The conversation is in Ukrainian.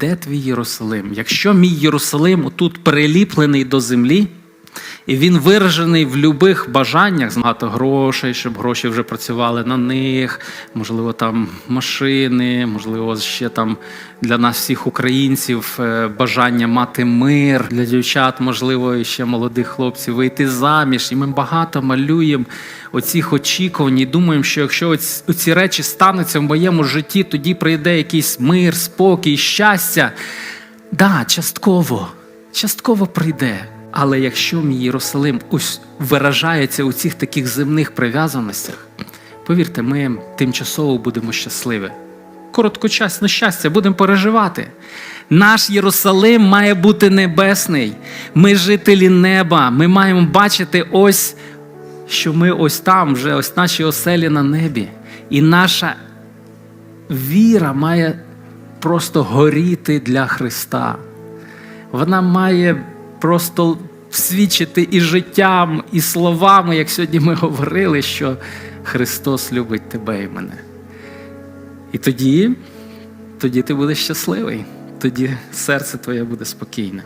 де твій Єрусалим? Якщо мій Єрусалим тут приліплений до землі, і він виражений в любих бажаннях, багато грошей, щоб гроші вже працювали на них, можливо, там машини, можливо, ще там для нас всіх українців е, бажання мати мир, для дівчат, можливо, і ще молодих хлопців вийти заміж. І ми багато малюємо оцих очікувань і думаємо, що якщо оці речі стануться в моєму житті, тоді прийде якийсь мир, спокій, щастя. Да, частково, частково прийде. Але якщо мій Єрусалим ось виражається у цих таких земних прив'язаностях, повірте, ми тимчасово будемо щасливі. Короткочасне щастя будемо переживати. Наш Єрусалим має бути небесний. Ми жителі неба. Ми маємо бачити ось, що ми ось там, вже ось наші оселі на небі. І наша віра має просто горіти для Христа. Вона має просто свідчити і життям, і словами, як сьогодні ми говорили, що Христос любить тебе і мене. І тоді, тоді ти будеш щасливий, тоді серце твоє буде спокійне.